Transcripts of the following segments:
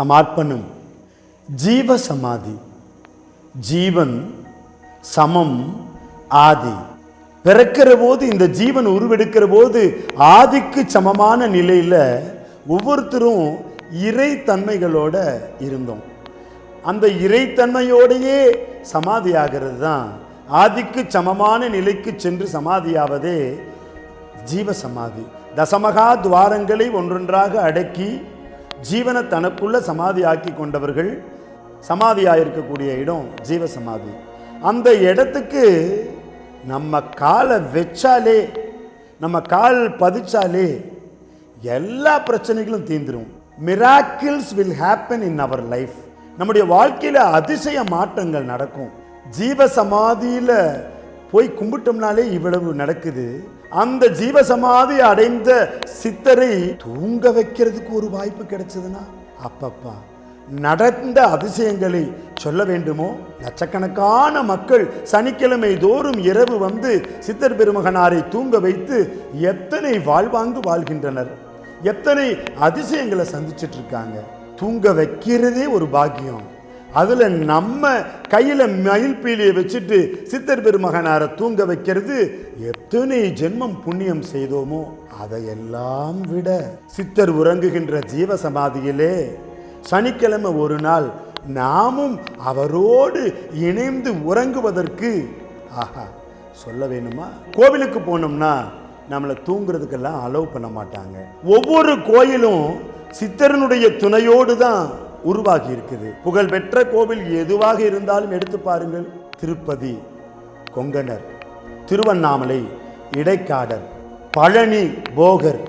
சமார்ப்பணம் ஜீவ சமாதி. ஜீவன் சமம் ஆதி. பிறக்கிற போது இந்த ஜீவன் உருவெடுக்கிற போது ஆதிக்கு சமமான நிலையில் ஒவ்வொருத்தரும் இறைத்தன்மைகளோட இருந்தோம். அந்த இறைத்தன்மையோடையே சமாதியாகிறது தான் ஆதிக்கு சமமான நிலைக்கு சென்று சமாதியாவதே ஜீவ சமாதி. தசமகா துவாரங்களை ஒன்றொன்றாக அடக்கி ஜீவனை தனக்குள்ள சமாதி ஆக்கி கொண்டவர்கள் சமாதியாயிருக்கக்கூடிய இடம் ஜீவ சமாதி அந்த இடத்துக்கு நம்ம காலை வச்சாலே நம்ம கால் பதிச்சாலே எல்லா பிரச்சனைகளும் தீந்துடும் miracles will happen in our life நம்முடைய வாழ்க்கையில் அதிசய மாற்றங்கள் நடக்கும். ஜீவ சமாதியில் போய் கும்பிட்டோம்னாலே இவ்வளவு நடக்குது. அந்த ஜீவ சமாதி அடைந்த சித்தரை தூங்க வைக்கிறதுக்கு ஒரு வாய்ப்பு கிடைச்சதுன்னா அப்பப்பா. நடந்த அதிசயங்களை சொல்ல வேண்டுமோ? லட்சக்கணக்கான மக்கள் சனிக்கிழமை தோறும் இரவு வந்து சித்தர் பெருமகனாரை தூங்க வைத்து எத்தனை வாழ்வாங்கு வாழ்கின்றனர். எத்தனை அதிசயங்களை சந்திச்சிட்டு இருக்காங்க. தூங்க வைக்கிறதே ஒரு பாக்கியம். அதில் நம்ம கையில் மயில் பீலியை வச்சுட்டு சித்தர் பெருமகனாரை தூங்க வைக்கிறது எத்தனை ஜென்மம் புண்ணியம் செய்தோமோ அதையெல்லாம் விட சித்தர் உறங்குகின்ற ஜீவ சமாதியிலே சனிக்கிழமை ஒரு நாள் நாமும் அவரோடு இணைந்து உறங்குவதற்கு ஆஹா சொல்ல வேணுமா? கோவிலுக்கு போனோம்னா நம்மளை தூங்குறதுக்கெல்லாம் அலோவ் பண்ண மாட்டாங்க. ஒவ்வொரு கோயிலும் சித்தரனுடைய துணையோடு தான் உருவாகி இருக்குது புகழ்பெற்ற கோவில் எதுவாக இருந்தாலும் எடுத்து பாருங்கள். திருப்பதி கொங்கணர் திருவண்ணாமலை இடைக்காடர் பழனி போகர்.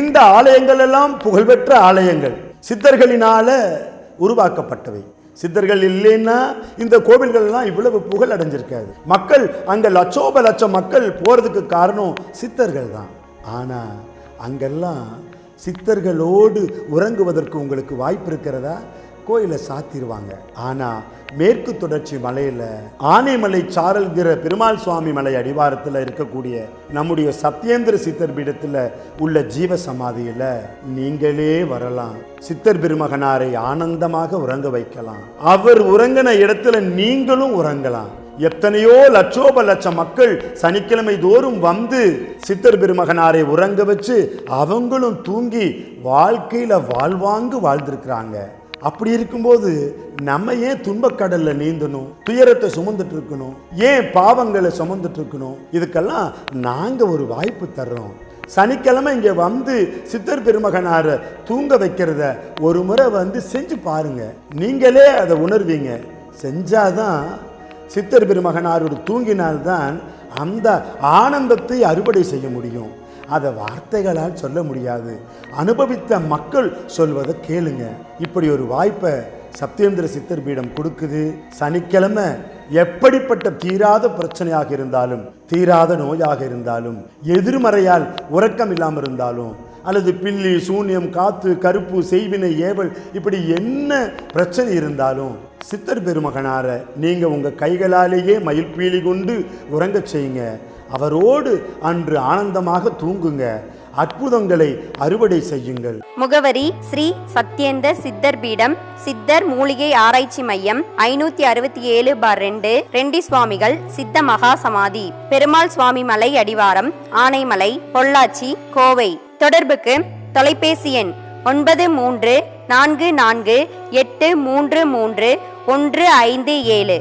இந்த ஆலயங்கள் எல்லாம் புகழ்பெற்ற ஆலயங்கள். சித்தர்களினால உருவாக்கப்பட்டவை. சித்தர்கள் இல்லைன்னா இந்த கோவில்கள் எல்லாம் இவ்வளவு புகழ் அடைஞ்சிருக்காது. மக்கள் அங்க லட்சோப லட்சம் மக்கள் போறதுக்கு காரணம் சித்தர்கள் தான். ஆனா அங்கெல்லாம் சித்தர்களோடு உறங்குவதற்கு உங்களுக்கு வாய்ப்பு இருக்கிறதா? கோயிலை சாத்திடுவாங்க ஆனா மேற்கு தொடர்ச்சி மலையில ஆனைமலை சாரல்கிற பெருமாள் சுவாமி மலை அடிவாரத்தில் இருக்கக்கூடிய நம்முடைய சத்யேந்திர சித்தர் பீடத்தில் உள்ள ஜீவ சமாதியில நீங்களே வரலாம். சித்தர் பெருமகனாரை ஆனந்தமாக உறங்க வைக்கலாம். அவர் உறங்கின இடத்துல நீங்களும் உறங்கலாம். எத்தனையோ லட்சோப லட்சம் மக்கள் சனிக்கிழமை தோறும் வந்து சித்தர் பெருமகனாரை உறங்க வச்சு அவங்களும் தூங்கி வாழ்க்கையில வாழ்வாங்கு வாழ்ந்திருக்கிறாங்க. அப்படி இருக்கும்போது நம்ம ஏன் துன்பக்கடலில் நீந்தணும்? துயரத்தை சுமந்துட்டு இருக்கணும் ஏன் பாவங்களை சுமந்துட்டு இருக்கணும் இதுக்கெல்லாம் நாங்கள் ஒரு வாய்ப்பு தர்றோம். சனிக்கிழமை இங்கே வந்து சித்தர் பெருமகனாரை தூங்க வைக்கிறத ஒரு முறை வந்து செஞ்சு பாருங்க. நீங்களே அதை உணர்வீங்க. செஞ்சாதான் சித்தர் பெருமகனாரோடு தூங்கினால்தான் அந்த ஆனந்தத்தை அறுவடை செய்ய முடியும். அதை வார்த்தைகளால் சொல்ல முடியாது. அனுபவித்த மக்கள் சொல்வதை கேளுங்க. இப்படி ஒரு வாய்ப்பை சத்யேந்திர சித்தர் பீடம் கொடுக்குது. சனிக்கிழமை எப்படிப்பட்ட தீராத பிரச்சனையாக இருந்தாலும் தீராத நோயாக இருந்தாலும் எதிர்மறையால் உறக்கம் இல்லாமல் இருந்தாலும் அல்லது பில்லி சூன்யம் காத்து கருப்பு செய்வினை ஏவல் இப்படி என்ன பிரச்சனை இருந்தாலும் சித்தர் பெருமகனார நீங்கள் உங்கள் கைகளாலேயே மயில் பீலி கொண்டு உறங்கச் செய்யுங்க. அவரோடு அன்று ஆனந்தமாக தூங்குங்க. அற்புதங்களை அறுவடை செய்யுங்கள். முகவரி ஸ்ரீ சத்யேந்தர் சித்தர் பீடம் சித்தர் மூலிகை ஆராய்ச்சி மையம் ஐநூத்தி அறுபத்தி ஏழு பார் ரெண்டு ரெண்டி சுவாமிகள் சித்த மகா சமாதி பெருமாள் சுவாமி மலை அடிவாரம் ஆனைமலை பொள்ளாச்சி கோவை. தொடர்புக்கு தொலைபேசி எண் ஒன்பது மூன்று நான்கு நான்கு எட்டு மூன்று மூன்று ஒன்று ஐந்து ஏழு.